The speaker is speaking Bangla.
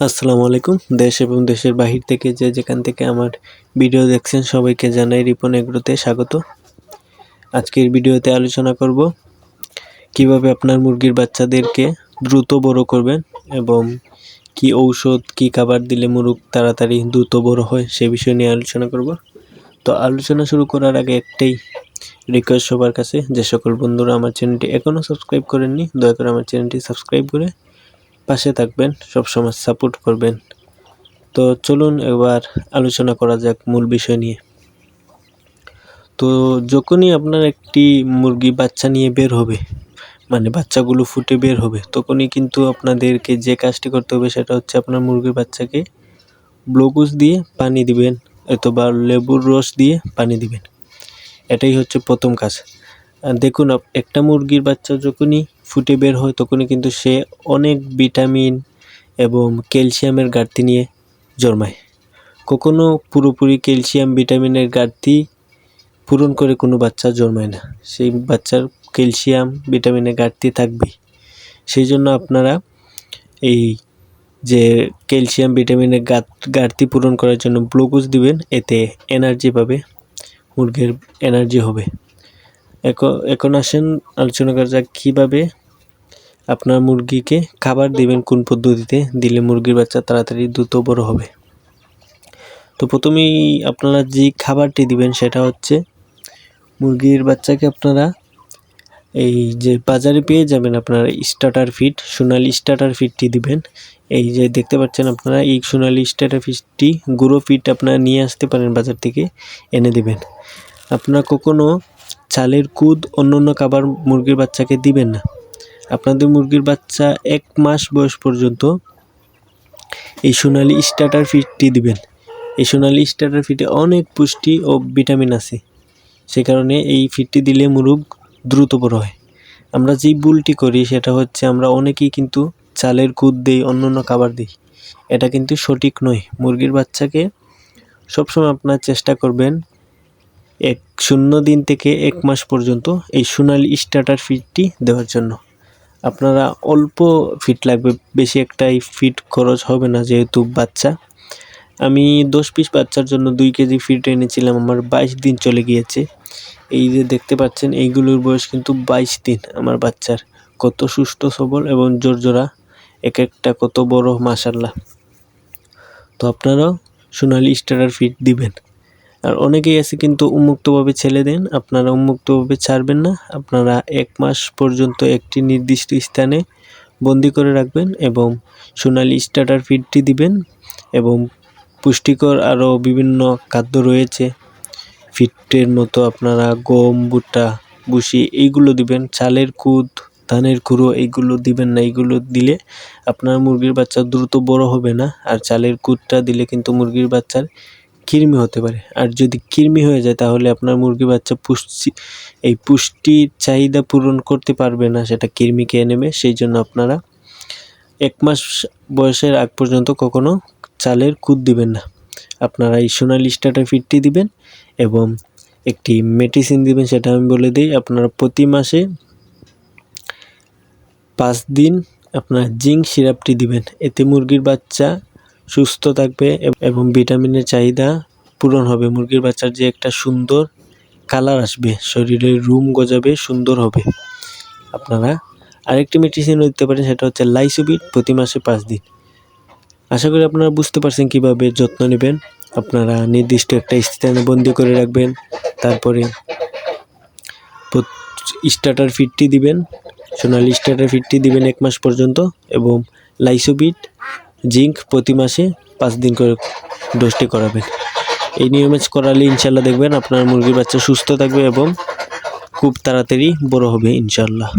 আসসালামু আলাইকুম। দেশ এবং দেশের বাহির থেকে যে যেখান থেকে আমার ভিডিও দেখছেন, সবাইকে জানাই রিপন এগ্রোতে স্বাগত। আজকের ভিডিওতে আলোচনা করব কীভাবে আপনার মুরগির বাচ্চাদেরকে দ্রুত বড় করবেন এবং কি ঔষধ, কি খাবার দিলে মুরগ তাড়াতাড়ি দ্রুত বড় হয় সে বিষয় নিয়ে আলোচনা করব। তো আলোচনা শুরু করার আগে একটাই রিকোয়েস্ট সবার কাছে। যে সকল বন্ধুরা আমার চ্যানেলটি এখনও সাবস্ক্রাইব করেননি, দয়া করে আমার চ্যানেলটি সাবস্ক্রাইব করে পাশে থাকবেন সবসময় সাপোর্ট করবেন। তো চলুন এবার আলোচনা করা যাক মূল বিষয় নিয়ে। তো যখনই আপনার একটি মুরগি বাচ্চা নিয়ে বের হবে মানে বাচ্চাগুলো ফুটে বের হবে, তখনই কিন্তু আপনাদেরকে যে কাজটি করতে হবে সেটা হচ্ছে আপনার মুরগির বাচ্চাকে গ্লুকোজ দিয়ে পানি দিবেন, অথবা লেবুর রস দিয়ে পানি দিবেন। এটাই হচ্ছে প্রথম কাজ। দেখুন একটা মুরগির বাচ্চা যখনই ফুটে বের হয়, তখনই কিন্তু সে অনেক ভিটামিন এবং ক্যালসিয়ামের ঘাটতি নিয়ে জন্মায়। কখনো পুরোপুরি ক্যালসিয়াম ভিটামিনের ঘাটতি পূরণ করে কোনো বাচ্চা জন্মায় না। সেই বাচ্চার ক্যালসিয়াম ভিটামিনের ঘাটতি থাকবে সেই জন্য আপনারা এই যে ক্যালসিয়াম ভিটামিনের ঘাটতি পূরণ করার জন্য গ্লুকোজ দিবেন, এতে এনার্জি পাবে, মুরগির এনার্জি হবে। এখন আসেন, আলোচনা করা যাক কীভাবে আপনার মুরগিকে খাবার দিবেন কোন পদ্ধতিতে? দিলে মুরগির বাচ্চা তাড়াতাড়ি দ্রুত বড় হবে। তো প্রথমেই আপনারা যে খাবারটি দিবেন সেটা হচ্ছে মুরগির বাচ্চাকে আপনারা এই যে বাজারে পেয়ে যাবেন আপনারা স্টার্টার ফিট সোনালি স্টার্টার ফিটটি দিবেন। এই যে দেখতে পাচ্ছেন আপনারা, এই সোনালি স্টার্টার ফিটটি গুঁড়ো ফিট আপনারা নিয়ে আসতে পারেন বাজার থেকে, এনে দিবেন। আপনারা কখনো চালের কুদ অন্য অন্য খাবার মুরগির বাচ্চাকে দিবেন না। আপনাদের মুরগির বাচ্চা এক মাস বয়স পর্যন্ত এই সোনালি স্টার্টার ফিটটি দিবেন। এই সোনালি স্টার্টার ফিটে অনেক পুষ্টি ও ভিটামিন আছে। সে কারণে এই ফিটটি দিলে মুরগ দ্রুত বড় হয়। আমরা যেই ভুলটি করি সেটা হচ্ছে আমরা অনেকেই কিন্তু চালের কুদ দিই অন্য অন্য খাবার দিই। এটা কিন্তু সঠিক নয়। মুরগির বাচ্চাকে সবসময় আপনার চেষ্টা করবেন এক শূন্য দিন থেকে এক মাস পর্যন্ত এই সোনালি স্টার্টার ফিটটি দেওয়ার জন্য। আপনারা অল্প ফিট লাগবে, বেশি একটাই ফিট খরচ হবে না যেহেতু বাচ্চা। আমি দশ পিস বাচ্চার জন্য দুই কেজি ফিট এনেছিলাম, আমার বাইশ দিন চলে গিয়েছে। এই যে দেখতে পাচ্ছেন, এইগুলোর বয়স কিন্তু বাইশ দিন আমার বাচ্চার। কত সুস্থ, সবল এবং জোরজোড়া, এক একটা কত বড় মাসাল্লাহ তো আপনারাও সোনালি স্টারার ফিট দিবেন। আর অনেকেই আছে কিন্তু উন্মুক্তভাবে ছেলে দেন, আপনারা উন্মুক্তভাবে ছাড়বেন না, আপনারা এক মাস পর্যন্ত একটি নির্দিষ্ট স্থানে বন্দি করে রাখবেন এবং সোনালি স্টার্টার ফিডটি দিবেন এবং পুষ্টিকর আরও বিভিন্ন খাদ্য রয়েছে। ফিটের মতো আপনারা গম, ভুট্টা বুসি এইগুলো দিবেন, চালের কুদ ধানের কুড়ো এইগুলো দিবেন না, এইগুলো দিলে আপনার মুরগির বাচ্চা দ্রুত বড় হবে না। আর চালের কুদটা দিলে কিন্তু মুরগির বাচ্চার কৃমি হতে পারে। আর যদি কৃমি হয়ে যায়, তাহলে আপনার মুরগি বাচ্চা পুষ্টি, এই পুষ্টির চাহিদা পূরণ করতে পারবে না, সেটা কৃমি খেয়ে নেবে। সেই জন্য আপনারা এক মাস বয়সের আগ পর্যন্ত কখনো চালের কুদ দিবেন না। আপনারা এই সোনালি স্টার্টার ফিটটি দিবেন এবং একটি মেডিসিন দিবেন, সেটা আমি বলে দিই, আপনারা প্রতি মাসে পাঁচ দিন আপনার জিঙ্ক সিরাপটি দিবেন। এতে মুরগির বাচ্চা সুস্থ থাকবে এবং ভিটামিনের চাহিদা পূরণ হবে। মুরগির বাচ্চার যে একটা সুন্দর কালার আসবে, শরীরের রুম গজাবে, সুন্দর হবে। আপনারা আরেকটি মেডিসিন দিতে পারেন, সেটা হচ্ছে লাইসোবিট প্রতি মাসে পাঁচ দিন। আশা করি আপনারা বুঝতে পারছেন কীভাবে যত্ন নেবেন। আপনারা নির্দিষ্ট একটা স্থানে বন্দি করে রাখবেন, তারপরে স্টার্টার ফিটটি দিবেন, সোনালি স্টার্টার ফিটটি দিবেন এক মাস পর্যন্ত, এবং লাইসোবিট জিঙ্ক প্রতি মাসে পাঁচ দিন করে ডোজটি করাবেন। এই নিয়মে করালে ইনশাল্লাহ দেখবেন আপনার মুরগির বাচ্চা সুস্থ থাকবে এবং খুব তাড়াতাড়ি বড় হবে ইনশাল্লাহ